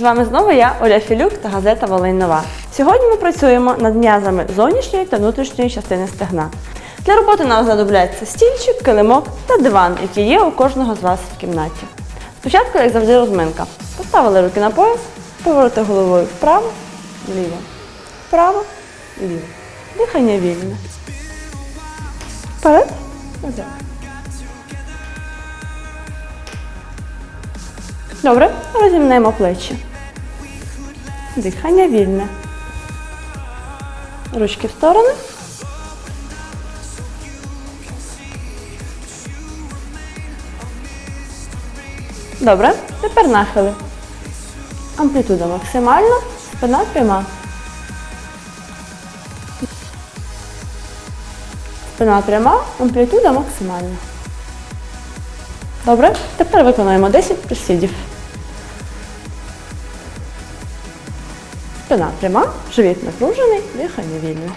З вами знову я, Оля Філюк та газета Волинь Нова. Сьогодні ми працюємо над м'язами зовнішньої та внутрішньої частини стегна. Для роботи нам знадобляться стільчик, килимок та диван, який є у кожного з вас в кімнаті. Спочатку, як завжди, розминка. Поставили руки на пояс, повороти головою вправо, вліво, вправо, вліво. Дихання вільне. Вперед, назад. Добре, розімнемо плечі. Дихання вільне. Ручки в сторони. Добре, тепер нахили. Амплітуда максимальна, спина пряма. Спина пряма, амплітуда максимальна. Добре, тепер виконуємо 10 присідів. Спина пряма, живіт напружений, дихання вільне.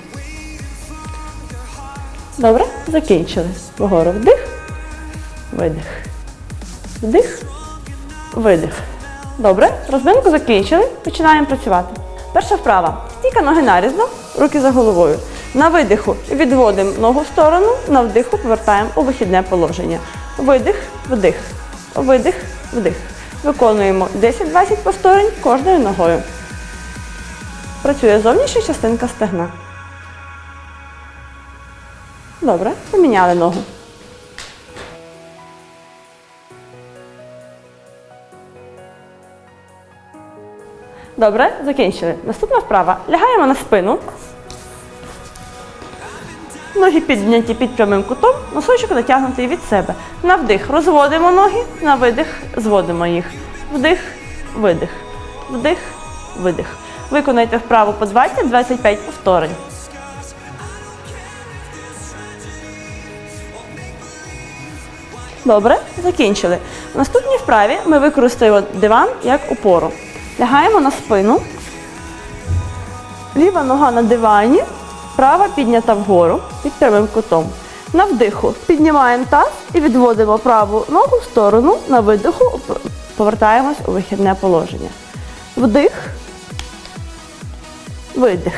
Добре, закінчили. Вгору вдих, видих. Вдих, видих. Добре, розминку закінчили. Починаємо працювати. Перша вправа. Стійка ноги нарізно, руки за головою. На видиху відводимо ногу в сторону, на вдиху повертаємо у вихідне положення. Видих, вдих, видих, вдих. Виконуємо 10-20 повторень кожною ногою. Працює зовнішня частинка стегна. Добре, поміняли ногу. Добре, закінчили. Наступна вправа. Лягаємо на спину. Ноги підняті під прямим кутом, носочок натягнутий від себе. На вдих розводимо ноги, на видих зводимо їх. Вдих, видих. Вдих, видих. Виконайте вправу по 20-25 повторень. Добре, закінчили. В наступній вправі ми використаємо диван як опору. Лягаємо на спину. Ліва нога на дивані, права піднята вгору під прямим кутом. На вдиху піднімаємо таз і відводимо праву ногу в сторону. На видиху повертаємось у вихідне положення. Вдих, видих.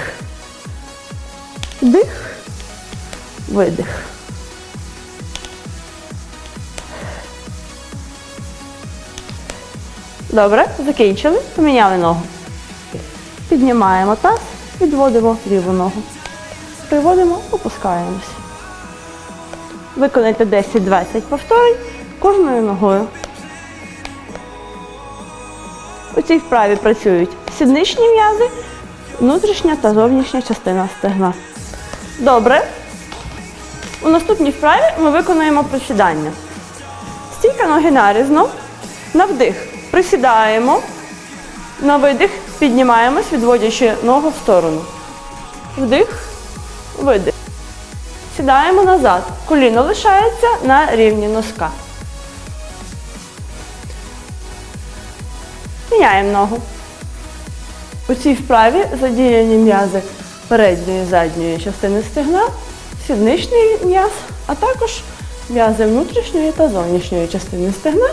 Вдих, видих. Добре, закінчили, поміняли ногу. Піднімаємо таз, відводимо ліву ногу. Приводимо, опускаємось. Виконайте 10-20 повторень кожною ногою. У цій вправі працюють сідничні м'язи, внутрішня та зовнішня частина стегна. Добре. У наступній вправі ми виконуємо присідання. Стійка ноги нарізно. На вдих присідаємо. На видих піднімаємось, відводячи ногу в сторону. Вдих, видих. Сідаємо назад. Коліно лишається на рівні носка. Міняємо ногу. У цій вправі задіяні м'язи передньої і задньої частини стегна, сідничний м'яз, а також м'язи внутрішньої та зовнішньої частини стегна,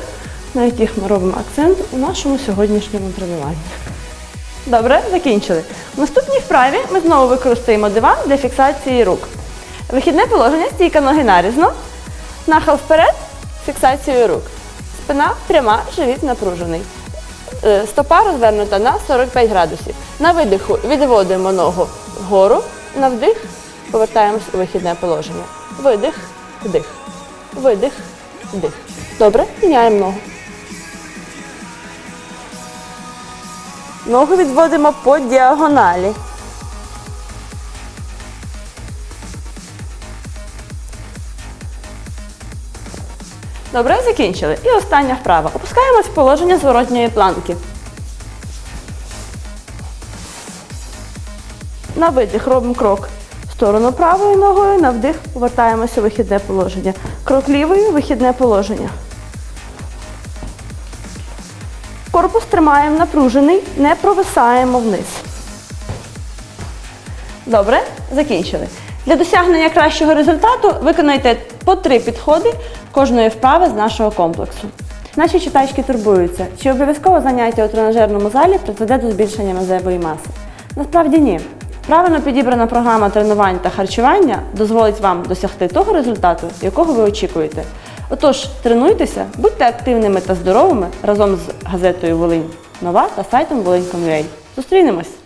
на яких ми робимо акцент у нашому сьогоднішньому тренуванні. Добре, закінчили. В наступній вправі ми знову використаємо диван для фіксації рук. Вихідне положення, стійка ноги нарізно, нахил вперед, фіксацією рук. Спина пряма, живіт напружений. Е, Стопа розвернута на 45 градусів. На видиху відводимо ногу вгору, на вдих повертаємось у вихідне положення. Видих, вдих. Видих, вдих. Добре, міняємо ногу. Ногу відводимо по діагоналі. Добре, закінчили. І остання вправа. Опускаємось в положення зворотньої планки. На видих робимо крок в сторону правою ногою, на вдих повертаємося у вихідне положення. Крок лівою, вихідне положення. Корпус тримаємо напружений, не провисаємо вниз. Добре, закінчили. Для досягнення кращого результату виконайте по три підходи кожної вправи з нашого комплексу. Наші читачки турбуються, чи обов'язково заняття у тренажерному залі призведе до збільшення мезевої маси. Насправді ні. Правильно підібрана програма тренувань та харчування дозволить вам досягти того результату, якого ви очікуєте. Отож, тренуйтеся, будьте активними та здоровими разом з газетою Волинь Нова та сайтом Волинь.com.ua. Зустрінемось!